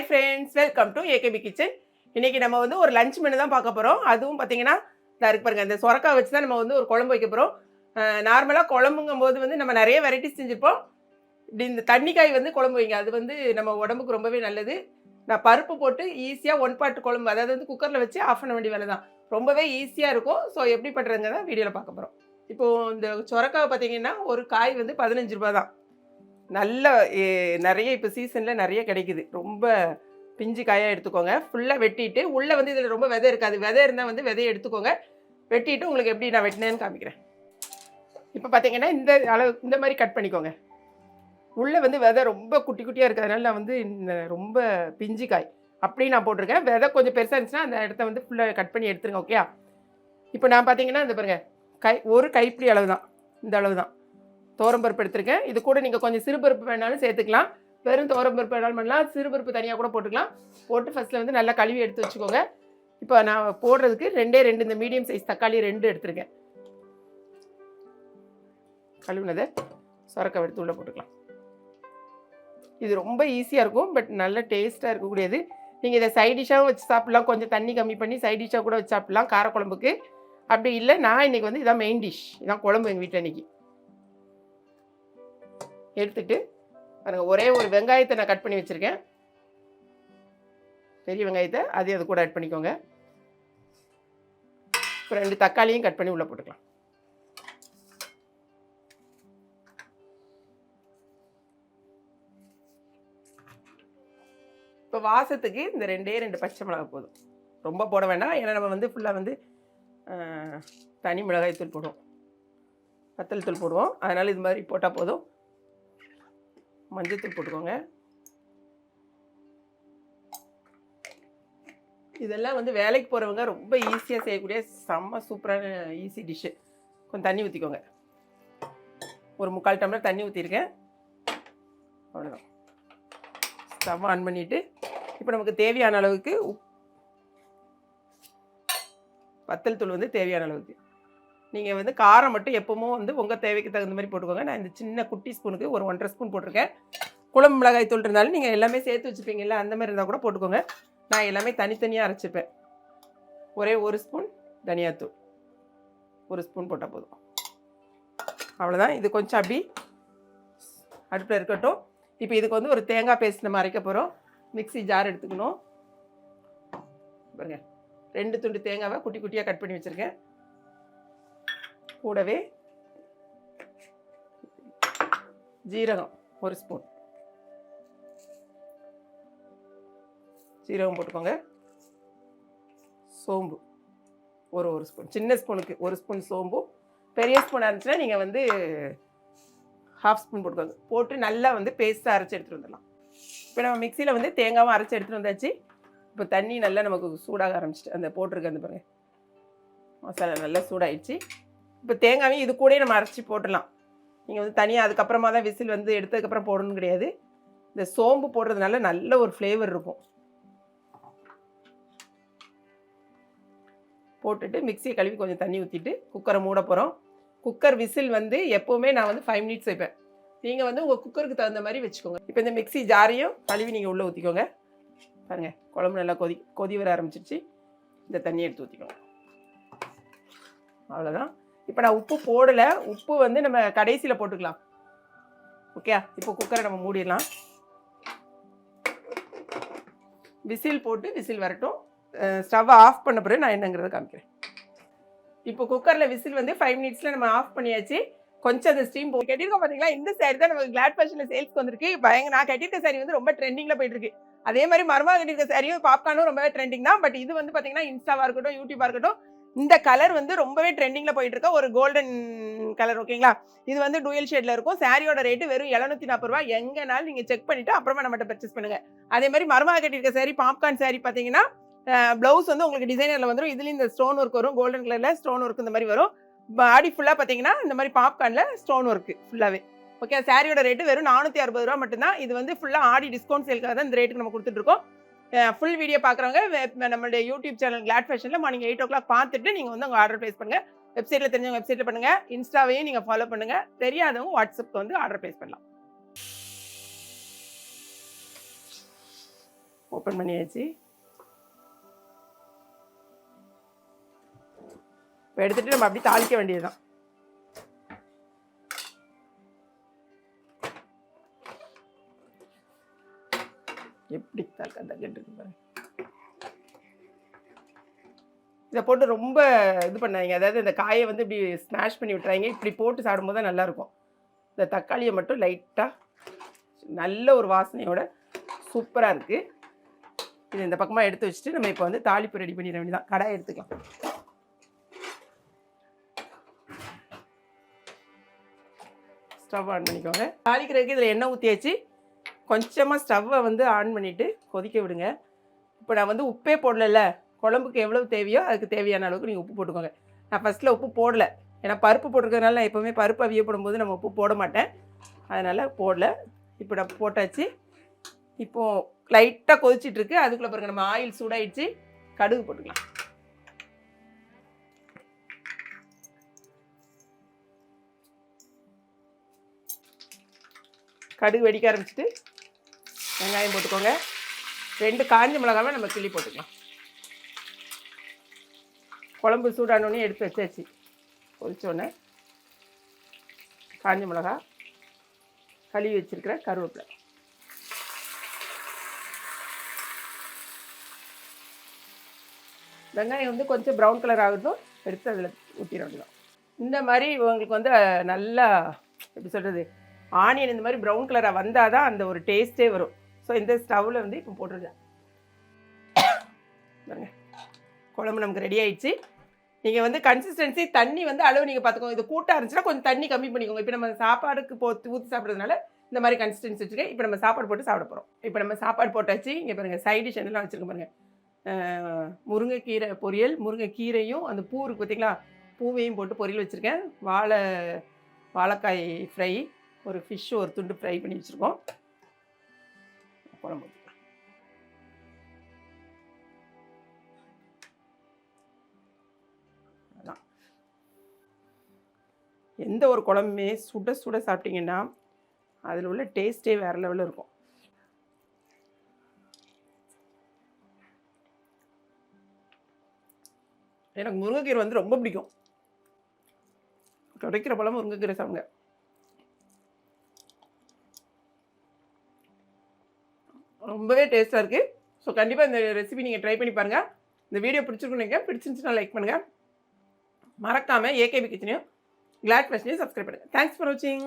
Hi friends welcome to AKP kitchen இன்னைக்கு நம்ம வந்து ஒரு லஞ்ச் மெனு தான் பார்க்க போகிறோம் அதுவும் பார்த்தீங்கன்னா இதா இருக்கு பாருங்கள் இந்த சொரக்காய் வச்சு தான் நம்ம வந்து ஒரு குழம்பு வைக்க போகிறோம் நார்மலாக குழம்புங்கும் போது வந்து நம்ம நிறைய வெரைட்டிஸ் செஞ்சுருப்போம். இப்படி இந்த தண்ணிக்காய் வந்து குழம்பு வைங்க. அது வந்து நம்ம உடம்புக்கு ரொம்பவே நல்லது. நான் பருப்பு போட்டு ஈஸியாக ஒன் பாட்டு குழம்பு அதாவது வந்து குக்கரில் வச்சு ஆஃப் பண்ண வேண்டிய வேலை தான். ரொம்பவே ஈஸியாக இருக்கும். ஸோ எப்படி பண்ணுறதுங்க தான் வீடியோவில் பார்க்க போகிறோம் இப்போது இந்த சொரக்காய் பார்த்தீங்கன்னா ஒரு காய் வந்து பதினஞ்சு ரூபா தான். நல்ல நிறைய இப்போ சீசனில் நிறைய கிடைக்குது. ரொம்ப பிஞ்சு காயாக எடுத்துக்கோங்க. ஃபுல்லாக வெட்டிட்டு உள்ளே வந்து இதில் ரொம்ப விதை இருக்காது. விதை இருந்தால் வந்து விதையை எடுத்துக்கோங்க. வெட்டிட்டு உங்களுக்கு எப்படி நான் வெட்டினேன்னு காமிக்கிறேன். இப்போ பார்த்தீங்கன்னா இந்த அளவு இந்த மாதிரி கட் பண்ணிக்கோங்க. உள்ளே வந்து விதை ரொம்ப குட்டி குட்டியாக இருக்கிறதுனால நான் வந்து இந்த ரொம்ப பிஞ்சு காய். அப்படி நான் போட்டிருக்கேன். விதை கொஞ்சம் பெருசாக இருந்துச்சுன்னா அந்த இடத்த வந்து ஃபுல்லாக கட் பண்ணி எடுத்துருங்க ஓகே இப்போ நான் பார்த்தீங்கன்னா இந்த பாருங்கள் கை ஒரு கைப்பிடி அளவு தான் இந்த அளவு தான் பருப்பு எடுத்திருக்கேன். இது கூட நீங்கள் கொஞ்சம் சிறுபருப்பு வேணாலும் சேர்த்துக்கலாம். வெறும் பருப்பு வேணாலும் பண்ணலாம். சிறுபருப்பு தனியாக கூட போட்டுக்கலாம். போட்டு ஃபஸ்ட்டில் வந்து நல்லா கழுவி எடுத்து வச்சுக்கோங்க. இப்போ நான் போடுறதுக்கு ரெண்டே ரெண்டு இந்த மீடியம் சைஸ் தக்காளி ரெண்டு எடுத்திருக்கேன். கழுவுனதை சொரக்காய் எடுத்து உள்ளே போட்டுக்கலாம். இது ரொம்ப ஈஸியாக இருக்கும் பட் நல்ல டேஸ்ட்டாக இருக்கக்கூடியது. நீங்கள் இதை சைட் டிஷ்ஷாகவும் வச்சு சாப்பிட்லாம். கொஞ்சம் தண்ணி கம்மி பண்ணி சைட் டிஷ்ஷாக கூட வச்சு சாப்பிட்லாம். காரக்குழம்புக்கு. அப்படி இல்லை நான் இன்றைக்கி வந்து இதான் மெயின் டிஷ் இதான் குழம்பு எங்கள் வீட்டில் இன்றைக்கி எடுத்துட்டு பாருங்கள் ஒரே ஒரு வெங்காயத்தை நான் கட் பண்ணி வச்சுருக்கேன். பெரிய வெங்காயத்தை அதையும் அது கூட ஆட் பண்ணிக்கோங்க. இப்போ ரெண்டு தக்காளியும் கட் பண்ணி உள்ளே போட்டுக்கலாம். இப்போ வாசத்துக்கு இந்த ரெண்டே ரெண்டு பச்சை மிளகாய் போதும். ரொம்ப போட வேண்டாம் ஏன்னா நம்ம வந்து ஃபுல்லாக வந்து தனி மிளகாய் தூள் போடுவோம். வத்தல் தூள் போடுவோம். அதனால் இது மாதிரி போட்டால் போதும். மஞ்சத்தூள் போட்டுக்கோங்க. இதெல்லாம் வந்து வேலைக்கு போகிறவங்க ரொம்ப ஈஸியாக செய்யக்கூடிய செம்ம சூப்பரான ஈஸி டிஷ்ஷு கொஞ்சம் தண்ணி ஊற்றிக்கோங்க ஒரு முக்கால் டம்ளர் தண்ணி ஊற்றிருக்கேன் அவ்வளோதான் ஸ்டவ் ஆன் பண்ணிவிட்டு இப்போ நமக்கு தேவையான அளவுக்கு உப் வத்தல் தூள் வந்து தேவையான அளவுக்கு. நீங்கள் வந்து காரம் மட்டும் எப்பவும் வந்து உங்கள் தேவைக்கு தகுந்த மாதிரி போட்டுக்கோங்க. நான் இந்த சின்ன குட்டி ஸ்பூனுக்கு ஒரு ஒன்றரை ஸ்பூன் போட்டிருக்கேன். குழம்பு மிளகாய் தூள் இருந்தாலும் நீங்கள் எல்லாமே சேர்த்து வச்சுப்பீங்கல்ல அந்த மாதிரி இருந்தால் கூட போட்டுக்கோங்க. நான் எல்லாமே தனித்தனியாக அரைச்சிப்பேன். ஒரே ஒரு ஸ்பூன் தனியாத்தூள். ஒரு ஸ்பூன் போட்டால் போதும். அவ்வளோதான் இது கொஞ்சம் அப்படி அடுப்பில் இருக்கட்டும். இப்போ இதுக்கு வந்து ஒரு தேங்காய் பேஸ்ட் நம்ம அரைக்க போகிறோம் மிக்ஸி ஜார் எடுத்துக்கணும். பாருங்க. ரெண்டு துண்டு தேங்காவை குட்டி குட்டியாக கட் பண்ணி வச்சுருக்கேன். கூடவே ஜீரகம் ஒரு ஸ்பூன். ஜீரகம் போட்டுக்கோங்க. சோம்பு ஒரு ஒரு ஸ்பூன். சின்ன ஸ்பூனுக்கு ஒரு ஸ்பூன் சோம்பு. பெரிய ஸ்பூனாக இருந்துச்சுன்னா நீங்கள் வந்து ஹாஃப் ஸ்பூன் போட்டுக்கோங்க. போட்டு நல்லா வந்து பேஸ்ட்டாக அரைச்சி எடுத்துகிட்டு வந்துடலாம். இப்போ நம்ம மிக்சியில் வந்து தேங்காவும் அரைச்சி எடுத்துகிட்டு வந்தாச்சு. இப்போ தண்ணி நல்லா நமக்கு சூடாக ஆரம்பிச்சிட்டு அந்த போட்டிருக்க அந்த பாருங்க மசாலா நல்லா சூடாயிடுச்சு. இப்போ தேங்காவையும் இது கூடயே நம்ம அரைச்சி போட்டுடலாம். நீங்கள் வந்து தனியாக அதுக்கப்புறமா தான் விசில் வந்து எடுத்ததுக்கப்புறம் போடணும் கிடையாது. இந்த சோம்பு போடுறதுனால நல்ல ஒரு ஃப்ளேவர் இருக்கும். போட்டுட்டு மிக்சியை கழுவி கொஞ்சம் தண்ணி ஊற்றிட்டு குக்கரை மூட போகிறோம் குக்கர் விசில் வந்து எப்போவுமே நான் வந்து ஃபைவ் மினிட்ஸ் வைப்பேன். நீங்கள் வந்து உங்கள் குக்கருக்கு தகுந்த மாதிரி வச்சுக்கோங்க. இப்போ இந்த மிக்ஸி ஜாரையும் கழுவி நீங்கள் உள்ளே ஊற்றிக்கோங்க பாருங்கள் குழம்பு நல்லா கொதி கொதி வர ஆரம்பிச்சிருச்சு. இந்த தண்ணியை எடுத்து ஊற்றிக்கோங்க அவ்வளோதான் இப்போ நான் உப்பு போடலை. உப்பு வந்து நம்ம கடைசியில் போட்டுக்கலாம். ஓகே இப்போ குக்கரை நம்ம மூடிடலாம். விசில் போட்டு விசில் வரட்டும். ஸ்டவ்வை ஆஃப் பண்ண பிறகு நான் என்னங்கிறத காமிக்கிறேன். இப்போ குக்கரில் விசில் வந்து ஃபைவ் மினிட்ஸில் நம்ம ஆஃப் பண்ணியாச்சு. கொஞ்சம் அந்த ஸ்டீம் போ கட்டியிருக்கோம் பார்த்தீங்களா இந்த சாரி தான் நமக்கு கிளாட் ஃபேஷனில் சேல்ஸ்க்கு வந்திருக்கு. பயங்க நான் கட்டியிருக்க சாரி வந்து ரொம்ப ட்ரெண்டிங்கில் போயிட்டு இருக்கு. அதே மாதிரி மருமா கட்டியிருக்க சாரியும் பாப்கார்னும் ரொம்பவே ட்ரெண்டிங் தான். பட் இது வந்து பார்த்தீங்கன்னா இன்ஸ்டாவாக இருக்கட்டும் யூடியூபாக இருக்கட்டும் இந்த கலர் வந்து ரொம்பவே ட்ரெண்டிங்கில் போயிட்டு இருக்க. ஒரு கோல்டன் கலர் ஓகேங்களா இது வந்து டூயல் ஷேட்ல இருக்கும். சாரியோட ரேட்டு வெறும் எழுநூத்தி நாற்பது ரூபா எங்கனாலும் நீங்கள் செக் பண்ணிட்டு அப்புறமா நம்மகிட்ட பர்ச்சேஸ் பண்ணுங்க. அதே மாதிரி மருமக கட்டியிருக்க சாரி பாப்கார்ன் சாரி பார்த்தீங்கன்னா ப்ளவுஸ் வந்து உங்களுக்கு டிசைனரில் வந்துடும் இதுலேயும் இந்த ஸ்டோன் ஒர்க் வரும். கோல்டன் கலரில் ஸ்டோன் ஒர்க் இந்த மாதிரி வரும். பாடி ஃபுல்லாக பார்த்தீங்கன்னா இந்த மாதிரி பாப்கார்னில் ஸ்டோன் ஒர்க்கு ஃபுல்லாகவே ஓகே சாரியோட ரேட்டு வெறும் நானூற்றி அறுபது ரூபா மட்டும்தான். இது வந்து ஃபுல்லாக ஆடி டிஸ்கவுண்ட் சேலுக்காக தான் இந்த ரேட்டுக்கு நம்ம கொடுத்துட்ருக்கோம் ஃபுல் வீடியோ பார்க்குறவங்க நம்மளுடைய யூடியூப் சேனல் கிளாட் ஃபேஷனில் மார்னிங் எயிட் ஓ கிளாக் பார்த்துட்டு நீங்கள் வந்து உங்கள் ஆர்டர் ப்ளேஸ் பண்ணுங்கள் வெப்சைட்டில் தெரிஞ்சவங்க வெப்சைட்டில் பண்ணுங்கள் இன்ஸ்டாவையும் நீங்கள் ஃபாலோ பண்ணுங்கள் தெரியாதவங்க வாட்ஸ்அப்க்கு வந்து ஆர்டர் ப்ளேஸ் பண்ணலாம். ஓப்பன் பண்ணியாச்சு. இப்போ எடுத்துகிட்டு நம்ம அப்படி தாளிக்க வேண்டியதுதான். எப்படி தக்க தக்கிட்டு பாருங்க. இதை போட்டு ரொம்ப இது பண்ணாங்க அதாவது இந்த காயை வந்து இப்படி ஸ்மாஷ் பண்ணி விட்டுறாங்க இப்படி போட்டு சாப்பிடும்போது தான் நல்லாயிருக்கும். இந்த தக்காளியை மட்டும் லைட்டாக நல்ல ஒரு வாசனையோட சூப்பராக இருக்குது இது இந்த பக்கமாக எடுத்து வச்சுட்டு நம்ம இப்போ வந்து தாளிப்பு ரெடி பண்ணிட வேண்டியதான் கடாய் எடுத்துக்கலாம். ஸ்டவ் ஆன் பண்ணிக்கோங்க. தாளிக்கிறதுக்கு இதில் எண்ணெய் ஊற்றியாச்சு கொஞ்சமாக ஸ்டவ்வை வந்து ஆன் பண்ணிவிட்டு கொதிக்க விடுங்க. இப்போ நான் வந்து உப்பே போடலைல்ல. குழம்புக்கு எவ்வளவு தேவையோ அதுக்கு தேவையான அளவுக்கு நீங்கள் உப்பு போட்டுக்கோங்க. நான் ஃபஸ்ட்டில் உப்பு போடலை. ஏன்னா பருப்பு போட்டிருக்கிறதுனால நான் எப்போவுமே பருப்பு அவியப்படும் போது நம்ம உப்பு போட மாட்டேன். அதனால் போடல. இப்போ நான் போட்டாச்சு. இப்போது லைட்டாக கொதிச்சிட்ருக்கு அதுக்குள்ளே பிறகு நம்ம ஆயில் சூடாயிடுச்சு. கடுகு போட்டுக்கலாம். கடுகு வெடிக்க ஆரம்பிச்சிட்டு வெங்காயம் போட்டுக்கோங்க. ரெண்டு காஞ்ச மிளகாவை நம்ம கிள்ளி போட்டுக்கலாம். குழம்பு சூடானோடனே எடுத்து வச்சாச்சு. கொதிச்சோடனே காஞ்ச மிளகா கழுவி வச்சுருக்கிற கருவேப்பிலை. வெங்காயம் வந்து கொஞ்சம் ப்ரௌன் கலர் ஆகட்டும் எடுத்து அதில் ஊற்றிட வேண்டியதான் இந்த மாதிரி உங்களுக்கு வந்து நல்லா எப்படி சொல்கிறது ஆனியன் இந்த மாதிரி ப்ரௌன் கலராக வந்தால் தான் அந்த ஒரு டேஸ்ட்டே வரும். ஸோ இந்த ஸ்டவ்வில் வந்து இப்போ போட்டுருக்கேன். பாருங்க. குழம்பு நமக்கு ரெடி ஆயிடுச்சு. நீங்கள் வந்து கன்சிஸ்டன்சி தண்ணி வந்து அளவு நீங்கள் பார்த்துக்கோங்க இது கூட்டாக இருந்துச்சுன்னா கொஞ்சம் தண்ணி கம்மி பண்ணிக்கோங்க. இப்போ நம்ம சாப்பாடுக்கு போ ஊற்றி சாப்பிட்றதுனால இந்த மாதிரி கன்சிஸ்டன்சி வச்சுருக்கேன். இப்போ நம்ம சாப்பாடு போட்டு சாப்பிட போகிறோம் இப்போ நம்ம சாப்பாடு போட்டாச்சு. இங்கே பாருங்கள் சைட் டிஷ் என்னெல்லாம் வச்சுருக்கோம் பாருங்கள் முருங்கைக்கீரை பொரியல் முருங்கைக்கீரையும் அந்த பூ இருக்குது பார்த்தீங்களா பூவையும் போட்டு பொரியல் வச்சுருக்கேன். வாழை வாழைக்காய் ஃப்ரை ஒரு ஃபிஷ் ஒரு துண்டு ஃப்ரை பண்ணி வச்சுருக்கோம். குழம்பு அதான் எந்த ஒரு குழம்புமே சுட சுட சாப்பிட்டீங்கன்னா அதில் உள்ள டேஸ்ட்டே வேறு லெவலில் இருக்கும். எனக்கு முருங்கைக்கீரை வந்து ரொம்ப பிடிக்கும். கிடைக்கிற பழம் முருங்கைக்கீரை சாப்பிடுங்க. ரொம்பவே டேஸ்ட்டாக இருக்குது ஸோ கண்டிப்பாக இந்த ரெசிபி நீங்கள் ட்ரை பண்ணி பாருங்கள் இந்த வீடியோ பிடிச்சிருக்குன்னு பிடிச்சிருந்துச்சுன்னா லைக் பண்ணுங்கள் மறக்காமல் ஏகேபி கிச்சனையும் கிளாட் ஃபேஷனையும் சப்ஸ்கிரைப் பண்ணுங்கள் தேங்க்ஸ் ஃபார் வாட்சிங்